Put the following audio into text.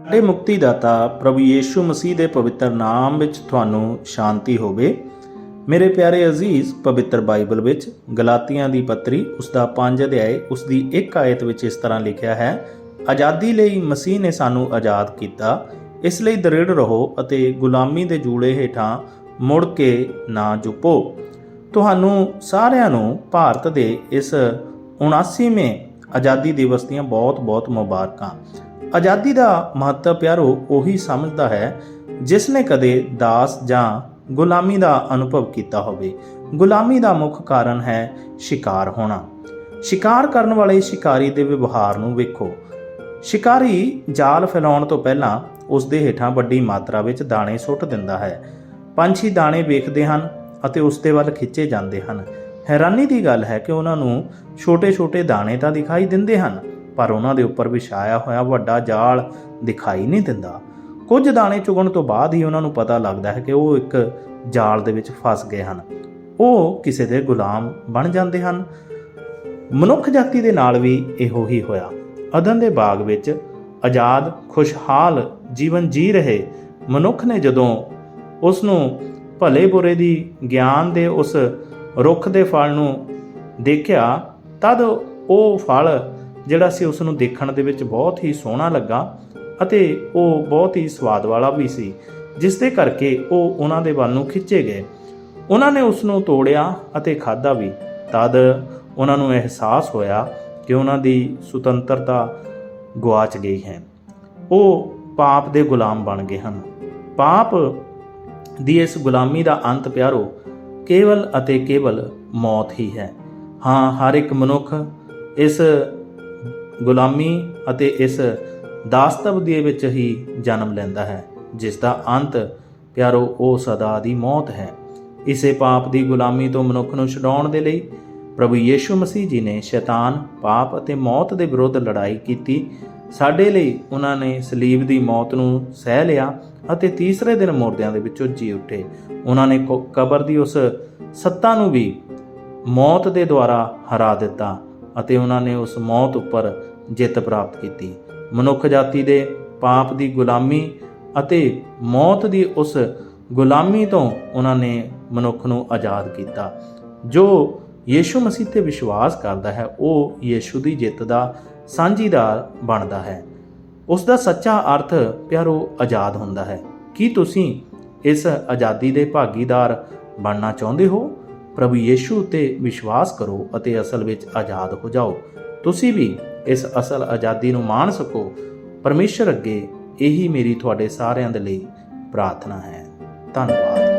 ਸਾਡੇ ਮੁਕਤੀ ਦਾਤਾ ਪ੍ਰਭੂ ਯੀਸ਼ੂ ਮਸੀਹ ਦੇ ਪਵਿੱਤਰ ਨਾਮ ਵਿੱਚ ਤੁਹਾਨੂੰ ਸ਼ਾਂਤੀ ਹੋਵੇ। ਮੇਰੇ ਪਿਆਰੇ ਅਜ਼ੀਜ਼, ਪਵਿੱਤਰ ਬਾਈਬਲ ਵਿੱਚ ਗਲਾਤੀਆਂ ਦੀ ਪੱਤਰੀ ਉਸ ਦਾ 5 ਅਧਿਆਇ ਉਸ ਦੀ 1 ਆਇਤ ਵਿੱਚ ਇਸ ਤਰ੍ਹਾਂ ਲਿਖਿਆ ਹੈ, ਆਜ਼ਾਦੀ ਲਈ ਮਸੀਹ ਨੇ ਸਾਨੂੰ ਆਜ਼ਾਦ ਕੀਤਾ। ਇਸ ਲਈ ਦ੍ਰਿੜ ਰਹੋ ਅਤੇ ਗੁਲਾਮੀ ਦੇ ਜੂੜੇ ਹੇਠਾਂ ਮੁੜ ਕੇ ਨਾ ਝੁਕੋ ਤੁਹਾਨੂੰ ਸਾਰਿਆਂ ਨੂੰ ਭਾਰਤ ਦੇ ਇਸ 79ਵੇਂ ਆਜ਼ਾਦੀ ਦਿਵਸ ਦੀਆਂ ਬਹੁਤ-ਬਹੁਤ ਮੁਬਾਰਕਾਂ। ਆਜ਼ਾਦੀ ਦਾ ਮਹੱਤਵ ਪਿਆਰੋ, ਉਹੀ ਸਮਝਦਾ ਹੈ, ਜਿਸ ਨੇ ਕਦੇ ਦਾਸ ਜਾਂ ਗੁਲਾਮੀ ਦਾ ਅਨੁਭਵ ਕੀਤਾ ਹੋਵੇ। ਗੁਲਾਮੀ ਦਾ ਮੁੱਖ ਕਾਰਨ ਹੈ ਸ਼ਿਕਾਰ ਹੋਣਾ। ਸ਼ਿਕਾਰ ਕਰਨ ਵਾਲੇ ਸ਼ਿਕਾਰੀ ਦੇ ਵਿਵਹਾਰ ਨੂੰ ਵੇਖੋ। ਸ਼ਿਕਾਰੀ ਜਾਲ ਫੈਲਾਉਣ ਤੋਂ ਪਹਿਲਾਂ ਉਸ ਦੇ ਹੇਠਾਂ ਵੱਡੀ ਮਾਤਰਾ ਵਿੱਚ ਦਾਣੇ ਸੁੱਟ ਦਿੰਦਾ ਹੈ। ਪੰਛੀ ਦਾਣੇ ਵੇਖਦੇ ਹਨ ਅਤੇ ਉਸ ਦੇ ਵੱਲ ਖਿੱਚੇ ਜਾਂਦੇ ਹਨ। ਹੈਰਾਨੀ ਦੀ ਗੱਲ ਹੈ ਕਿ ਉਹਨਾਂ ਨੂੰ ਛੋਟੇ-ਛੋਟੇ ਦਾਣੇ ਤਾਂ ਦਿਖਾਈ ਦਿੰਦੇ ਹਨ। ਪਰ ਉਹਨਾਂ ਦੇ ਉੱਪਰ ਵਿਛਾਇਆ ਹੋਇਆ ਵੱਡਾ ਜਾਲ ਦਿਖਾਈ ਨਹੀਂ ਦਿੰਦਾ। ਕੁਝ ਦਾਣੇ ਚੁਗਣ ਤੋਂ ਬਾਅਦ ਹੀ ਉਹਨਾਂ ਨੂੰ ਪਤਾ ਲੱਗਦਾ ਹੈ ਕਿ ਉਹ ਇੱਕ ਜਾਲ ਦੇ ਵਿੱਚ ਫਸ ਗਏ ਹਨ। ਉਹ ਕਿਸੇ ਦੇ ਗੁਲਾਮ ਬਣ ਜਾਂਦੇ ਹਨ। ਮਨੁੱਖ ਜਾਤੀ ਦੇ ਨਾਲ ਵੀ ਇਹੋ ਹੀ ਹੋਇਆ। ਅਦਨ ਦੇ ਬਾਗ ਵਿੱਚ ਆਜ਼ਾਦ, ਖੁਸ਼ਹਾਲ ਜੀਵਨ ਜੀ ਰਹੇ ਮਨੁੱਖ ਨੇ ਜਦੋਂ ਉਸ ਨੂੰ ਭਲੇ ਬੁਰੇ ਦੀ ਗਿਆਨ ਦੇ ਉਸ ਰੁੱਖ ਦੇ ਫਲ ਨੂੰ ਦੇਖਿਆ, ਤਦ ਉਹ ਫਲ ਜਿਹੜਾ ਸੀ ਉਸ ਨੂੰ ਦੇਖਣ ਦੇ ਵਿੱਚ ਬਹੁਤ ਹੀ ਸੋਹਣਾ ਲੱਗਾ ਅਤੇ ਉਹ ਬਹੁਤ ਹੀ ਸਵਾਦ ਵਾਲਾ ਵੀ ਸੀ, ਜਿਸ ਦੇ ਕਰਕੇ ਉਹ ਉਹਨਾਂ ਦੇ ਵੱਲ ਨੂੰ ਖਿੱਚੇ ਗਏ। ਉਹਨਾਂ ਨੇ ਉਸ ਨੂੰ ਤੋੜਿਆ ਅਤੇ ਖਾਧਾ ਵੀ। ਤਦ ਉਹਨਾਂ ਨੂੰ ਅਹਿਸਾਸ ਹੋਇਆ ਕਿ ਉਹਨਾਂ ਦੀ ਸੁਤੰਤਰਤਾ ਗੁਆਚ ਗਈ ਹੈ। ਉਹ ਪਾਪ ਦੇ ਗੁਲਾਮ ਬਣ ਗਏ ਹਨ। ਪਾਪ ਦੀ ਇਸ ਗੁਲਾਮੀ ਦਾ ਅੰਤ ਪਿਆਰੋ, ਕੇਵਲ ਅਤੇ ਕੇਵਲ ਮੌਤ ਹੀ ਹੈ। ਹਾਂ, ਹਰ ਇੱਕ ਮਨੁੱਖ ਇਸ ਗੁਲਾਮੀ ਅਤੇ ਇਸ ਦਾਸਤਵ ਦੇ ਵਿੱਚ ਹੀ ਜਨਮ ਲੈਂਦਾ ਹੈ, ਜਿਸ ਦਾ ਅੰਤ, ਪਿਆਰੋ, ਉਹ ਸਦਾ ਦੀ ਮੌਤ ਹੈ। ਇਸੇ ਪਾਪ ਦੀ ਗੁਲਾਮੀ ਤੋਂ ਮਨੁੱਖ ਨੂੰ ਛਡਾਉਣ ਦੇ ਲਈ ਪ੍ਰਭੂ ਯੀਸ਼ੂ ਮਸੀਹ ਜੀ ਨੇ ਸ਼ੈਤਾਨ, ਪਾਪ ਅਤੇ ਮੌਤ ਦੇ ਵਿਰੁੱਧ ਲੜਾਈ ਕੀਤੀ। ਸਾਡੇ ਲਈ ਉਹਨਾਂ ਨੇ ਸਲੀਬ ਦੀ ਮੌਤ ਨੂੰ ਸਹਿ ਲਿਆ ਅਤੇ ਤੀਸਰੇ ਦਿਨ ਮੁਰਦਿਆਂ ਦੇ ਵਿੱਚੋਂ ਜੀ ਉੱਠੇ। ਉਹਨਾਂ ਨੇ ਕ- ਕਬਰ ਦੀ ਉਸ ਸੱਤਾ ਨੂੰ ਵੀ ਮੌਤ ਦੇ ਦੁਆਰਾ ਹਰਾ ਦਿੱਤਾ ਅਤੇ ਉਹਨਾਂ ਨੇ ਉਸ ਮੌਤ ਉੱਪਰ ਜਿੱਤ ਪ੍ਰਾਪਤ ਕੀਤੀ। ਮਨੁੱਖ ਜਾਤੀ ਦੇ ਪਾਪ ਦੀ ਗੁਲਾਮੀ ਅਤੇ ਮੌਤ ਦੀ ਉਸ ਗੁਲਾਮੀ ਤੋਂ ਉਹਨਾਂ ਨੇ ਮਨੁੱਖ ਨੂੰ ਆਜ਼ਾਦ ਕੀਤਾ। ਜੋ ਯੀਸ਼ੂ ਮਸੀਹ ਤੇ ਵਿਸ਼ਵਾਸ ਕਰਦਾ ਹੈ, ਉਹ ਯੀਸ਼ੂ ਦੀ ਜਿੱਤ ਦਾ ਸਾਂਝੀਦਾਰ ਬਣਦਾ ਹੈ। ਉਸ ਦਾ ਸੱਚਾ ਅਰਥ, ਪਿਆਰੋ, ਆਜ਼ਾਦ ਹੁੰਦਾ ਹੈ। ਕੀ ਤੁਸੀਂ ਇਸ ਆਜ਼ਾਦੀ ਦੇ ਭਾਗੀਦਾਰ ਬਣਨਾ ਚਾਹੁੰਦੇ ਹੋ? ਪ੍ਰਭੂ ਯੀਸ਼ੂ ਤੇ ਵਿਸ਼ਵਾਸ ਕਰੋ ਅਤੇ ਅਸਲ ਵਿੱਚ ਆਜ਼ਾਦ ਹੋ ਜਾਓ। ਤੁਸੀਂ ਵੀ ਇਸ ਅਸਲ ਆਜ਼ਾਦੀ ਨੂੰ ਮਾਣ ਸਕੋ। ਪਰਮੇਸ਼ਰ ਅੱਗੇ ਇਹੀ ਮੇਰੀ ਤੁਹਾਡੇ ਸਾਰਿਆਂ ਦੇ ਲਈ ਪ੍ਰਾਰਥਨਾ ਹੈ। ਧੰਨਵਾਦ।